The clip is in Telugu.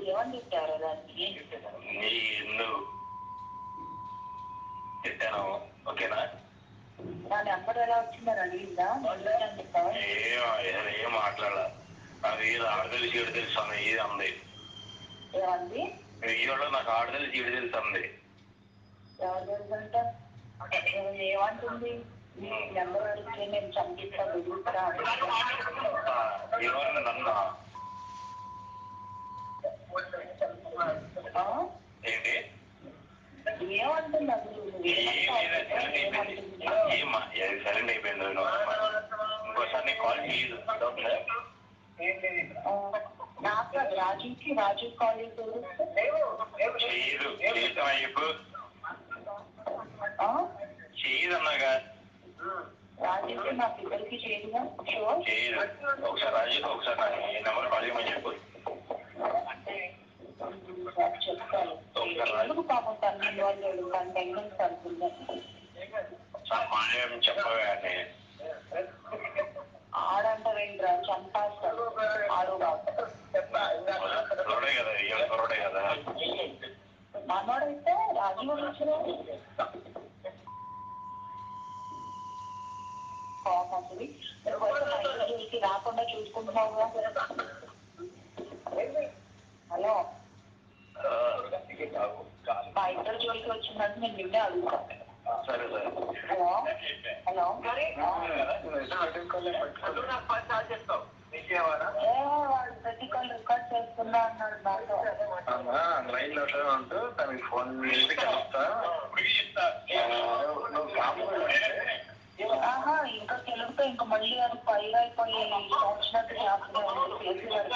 ఏమని చెప్పారు దానికి? నీ నువ్వు తిట్టాను ఓకేనా? నా నెంబర్ ఎలా వచ్చిందని అడిగిందా? ఏం మాట్లాడాల. నాకు ఏది ఆడ తెలిసి ఈడు తెలుసు అన్న ఏది అంది. ఏమంది? వీడియోలో నాకు ఆడ తెలిసి ఈడు తెలుసు అంది. ఎవరు తెలుసంట ఏమంటుంది? నీ నెంబర్ నేను చంపిస్తా బెదిరిస్తా అని నన్ను ఏంటి ఏమంటుంది సైలెంట్ అయిపోయింది ఇంకోసారి నీకు కాల్ చేయదు నాకు రాజుకి రాజు కాలేజ్ చేయదు చెప్పు ఎందుకు పాపం తన ఇన్వాల్వ్ చేయడం తన టెన్షన్ పడుతుంది సమానం చెప్పవే అని ఆడంటారేంట్రా చంపేస్తాడు ఆడు కుర్రోడే కదా ఇవాళ కుర్రోడే కదా మనోడైతే రాజు గురించి పాపం అసలు నువ్వైతే మా ఇంటి జోలికి రాకుండా చూసుకుంటున్నావుగా హలో ఆ, మా ఇద్దరు జోలికి వచ్చిందంటే నేను నిన్నే అడుగుతాను సరే సరే హలో హలో ఏ వాడు ప్రతి కాల్ రికార్డ్ చేస్తున్నా అన్నాడు నాతో లైన్ లో ఉంటూ తనకి ఫోన్ చేసి కలుస్తా ఇంకా మళ్ళీ అది పైరైపోయి వచ్చినట్టు చేస్తున్నాయి